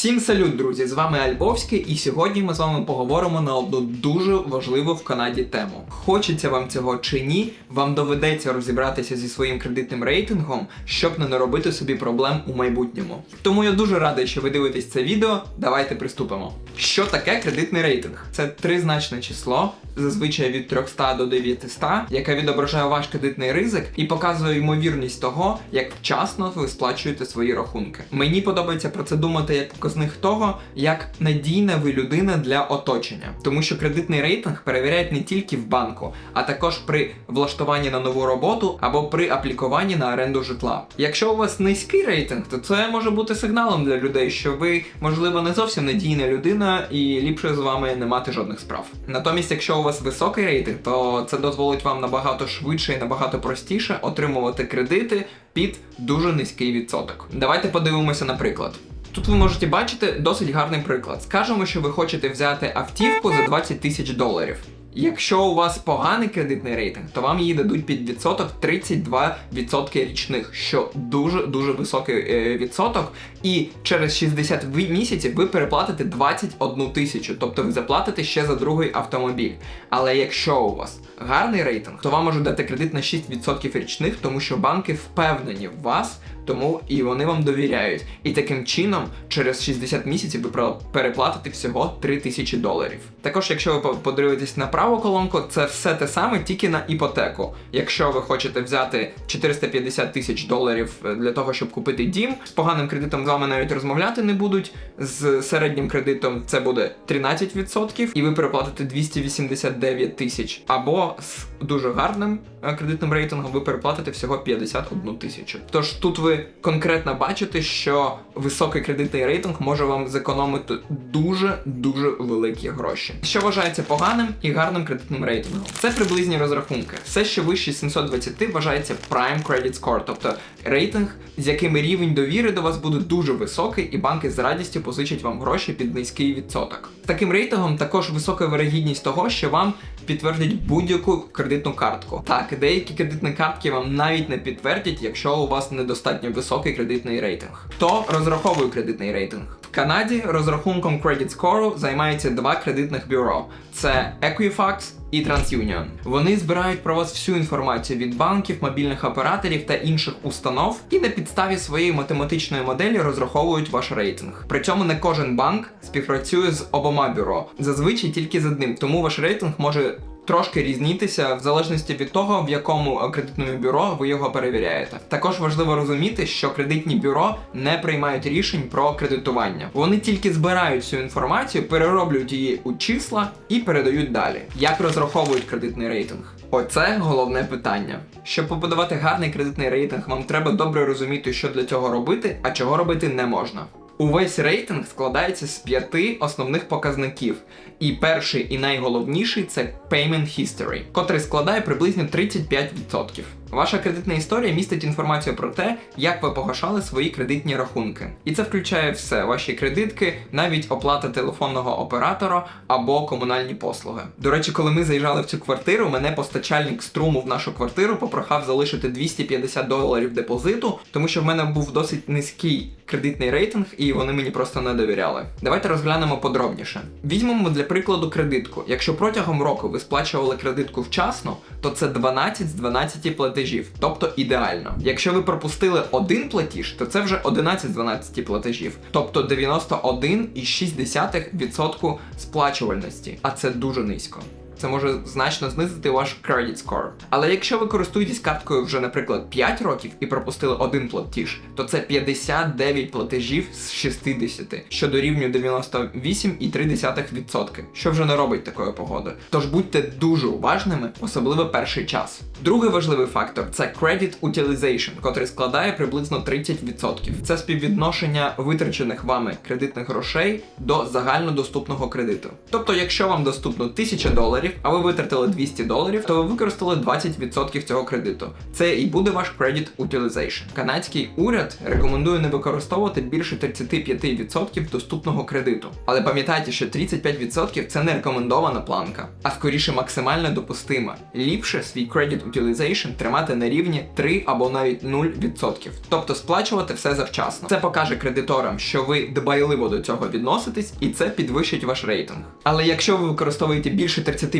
Всім салют, друзі! З вами Альбовський, і сьогодні ми з вами поговоримо на одну дуже важливу в Канаді тему. Хочеться вам цього чи ні, вам доведеться розібратися зі своїм кредитним рейтингом, щоб не наробити собі проблем у майбутньому. Тому я дуже радий, що ви дивитесь це відео. Давайте приступимо. Що таке кредитний рейтинг? Це тризначне число, зазвичай від 300 до 900, яке відображає ваш кредитний ризик і показує ймовірність того, як вчасно ви сплачуєте свої рахунки. Мені подобається про це думати як показник того, як надійна ви людина для оточення, тому що кредитний рейтинг перевіряють не тільки в банку, а також при влаштуванні на нову роботу або при аплікуванні на оренду житла. Якщо у вас низький рейтинг, то це може бути сигналом для людей, що ви, можливо, не зовсім надійна людина і ліпше з вами не мати жодних справ. Натомість, якщо у вас високий рейтинг, то це дозволить вам набагато швидше і набагато простіше отримувати кредити під дуже низький відсоток. Давайте подивимося на приклад. Тут ви можете бачити досить гарний приклад. Скажемо, що ви хочете взяти автівку за 20 тисяч доларів. Якщо у вас поганий кредитний рейтинг, то вам її дадуть під відсоток 32% річних, що дуже дуже високий е, відсоток. І через 60 ви- місяців ви переплатите 21 тисячу, тобто ви заплатите ще за другий автомобіль. Але якщо у вас гарний рейтинг, то вам можуть дати кредит на 6% річних, тому що банки впевнені в вас, тому і вони вам довіряють. І таким чином, через 60 місяців ви переплатите всього 3 тисячі доларів. Також, якщо ви по- подивитесь на праву колонку, це все те саме, тільки на іпотеку. Якщо ви хочете взяти 450 тисяч доларів е, для того, щоб купити дім, з поганим кредитом з вами навіть розмовляти не будуть. З середнім кредитом це буде 13%, і ви переплатите 289 тисяч. Або з дуже гарним е, кредитним рейтингом ви переплатите всього 51 тисячу. Тож тут ви конкретно бачите, що високий кредитний рейтинг може вам зекономити дуже дуже великі гроші. Що вважається поганим і гарним кредитним рейтингом? Це приблизні розрахунки. Все, що вище 720, вважається Prime Credit Score, тобто рейтинг, з яким рівень довіри до вас буде дуже високий, і банки з радістю позичать вам гроші під низький відсоток. Таким рейтингом також висока вирогідність того, що вам підтвердять будь-яку кредитну картку. Так, деякі кредитні картки вам навіть не підтвердять, якщо у вас недостатньо високий кредитний рейтинг. Хто розраховує кредитний рейтинг? В Канаді розрахунком Credit Score займаються два кредитних бюро: це Equifax і TransUnion. Вони збирають про вас всю інформацію від банків, мобільних операторів та інших установ, і на підставі своєї математичної моделі розраховують ваш рейтинг. При цьому не кожен банк співпрацює з обома бюро, зазвичай тільки з одним, тому ваш рейтинг може. Трошки різнітися в залежності від того, в якому кредитному бюро ви його перевіряєте. Також важливо розуміти, що кредитні бюро не приймають рішень про кредитування. Вони тільки збирають цю інформацію, перероблюють її у числа і передають далі. Як розраховують кредитний рейтинг? Оце головне питання. Щоб побудувати гарний кредитний рейтинг, вам треба добре розуміти, що для цього робити, а чого робити не можна. Увесь рейтинг складається з п'яти основних показників. І перший і найголовніший це Payment History, котрий складає приблизно 35%. Ваша кредитна історія містить інформацію про те, як ви погашали свої кредитні рахунки. І це включає все: ваші кредитки, навіть оплата телефонного оператора або комунальні послуги. До речі, коли ми заїжджали в цю квартиру, мене постачальник струму в нашу квартиру попрохав залишити 250 доларів депозиту, тому що в мене був досить низький кредитний рейтинг, і вони мені просто не довіряли. Давайте розглянемо подробніше. Візьмемо для прикладу кредитку. Якщо протягом року ви сплачували кредитку вчасно, то це 12 з 12 платежів, тобто ідеально. Якщо ви пропустили один платіж, то це вже 11 з 12 платежів, тобто 91,6% сплачувальності, а це дуже низько. Це може значно знизити ваш credit score. Але якщо ви користуєтесь карткою вже, наприклад, 5 років і пропустили один платіж, то це 59 платежів з 60, що дорівнює 98,3%, що вже не робить такої погоди. Тож будьте дуже уважними, особливо перший час. Другий важливий фактор це credit utilization, котрий складає приблизно 30%. Це співвідношення витрачених вами кредитних грошей до загальнодоступного кредиту. Тобто, якщо вам доступно 1000 доларів, доларів, а ви витратили 200 доларів, то ви використали 20% цього кредиту. Це і буде ваш credit utilization. Канадський уряд рекомендує не використовувати більше 35% доступного кредиту. Але пам'ятайте, що 35% це не рекомендована планка, а скоріше максимально допустима. Ліпше свій credit utilization тримати на рівні 3 або навіть 0%. Тобто сплачувати все завчасно. Це покаже кредиторам, що ви дбайливо до цього відноситесь, і це підвищить ваш рейтинг. Але якщо ви використовуєте більше 35%,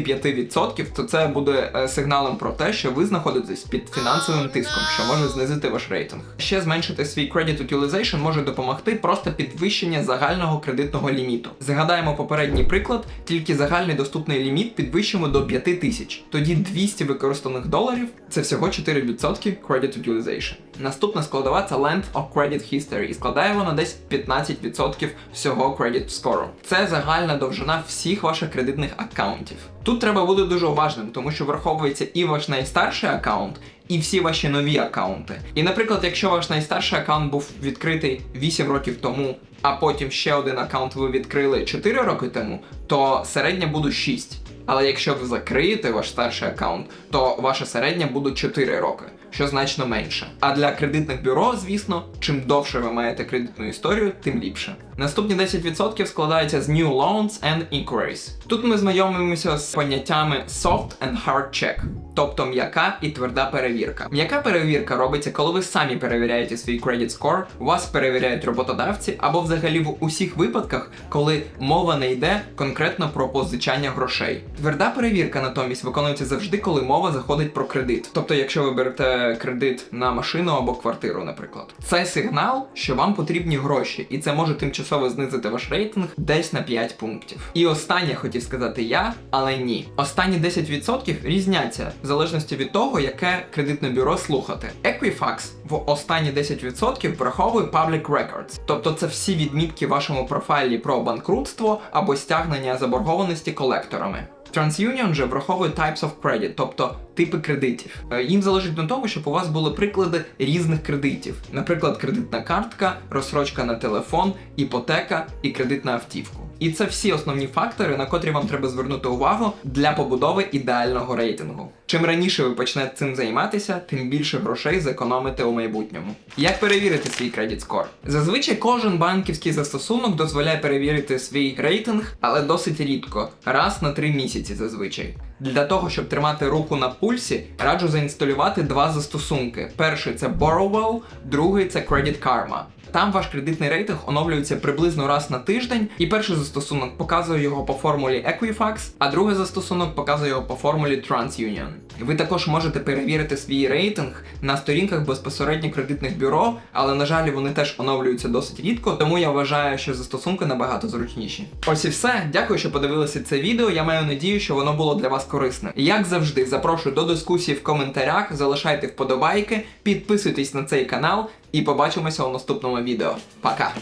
то це буде е, сигналом про те, що ви знаходитесь під фінансовим тиском, що може знизити ваш рейтинг. Ще зменшити свій credit utilization може допомогти просто підвищення загального кредитного ліміту. Згадаємо попередній приклад, тільки загальний доступний ліміт підвищимо до 5 тисяч. Тоді 200 використаних доларів це всього 4% credit utilization. Наступна складова це length of credit history, і складає вона десь 15% всього credit score. Це загальна довжина всіх ваших кредитних аккаунтів. Тут треба бути дуже уважним, тому що враховується і ваш найстарший аккаунт, і всі ваші нові аккаунти. І, наприклад, якщо ваш найстарший аккаунт був відкритий 8 років тому, а потім ще один аккаунт ви відкрили 4 роки тому, то середня буде 6. Але якщо ви закриєте ваш старший аккаунт, то ваша середня буде 4 роки, що значно менше. А для кредитних бюро, звісно, чим довше ви маєте кредитну історію, тим ліпше. Наступні 10% складаються з New Loans and Inquiries. Тут ми знайомимося з поняттями Soft and Hard Check, тобто м'яка і тверда перевірка. М'яка перевірка робиться, коли ви самі перевіряєте свій credit score, вас перевіряють роботодавці, або взагалі в усіх випадках, коли мова не йде конкретно про позичання грошей. Тверда перевірка натомість виконується завжди, коли мова заходить про кредит. Тобто, якщо ви берете кредит на машину або квартиру, наприклад, це сигнал, що вам потрібні гроші, і це може тимчасово знизити ваш рейтинг десь на 5 пунктів. І останнє хотів сказати я, але ні. Останні 10% різняться залежності від того, яке кредитне бюро слухати. Equifax в останні 10% враховує Public Records, тобто це всі відмітки в вашому профайлі про банкрутство або стягнення заборгованості колекторами. TransUnion же враховує Types of Credit, тобто типи кредитів. Е, Їм залежить на тому, щоб у вас були приклади різних кредитів, наприклад, кредитна картка, розсрочка на телефон, іпотека і кредит на автівку. І це всі основні фактори, на котрі вам треба звернути увагу для побудови ідеального рейтингу. Чим раніше ви почнете цим займатися, тим більше грошей зекономите у майбутньому. Як перевірити свій кредит скор? Зазвичай кожен банківський застосунок дозволяє перевірити свій рейтинг, але досить рідко, раз на три місяці зазвичай. Для того, щоб тримати руку на пульсі, раджу заінсталювати два застосунки. Перший це Borrowwell, другий це Credit Karma. Там ваш кредитний рейтинг оновлюється приблизно раз на тиждень, і перший застосунок показує його по формулі Equifax, а другий застосунок показує його по формулі TransUnion. Ви також можете перевірити свій рейтинг на сторінках безпосередньо кредитних бюро, але на жаль, вони теж оновлюються досить рідко, тому я вважаю, що застосунки набагато зручніші. Ось і все. Дякую, що подивилися це відео. Я маю надію, що воно було для вас корисне. Як завжди, запрошую до дискусії в коментарях, залишайте вподобайки, підписуйтесь на цей канал і побачимося у наступному відео. Пока!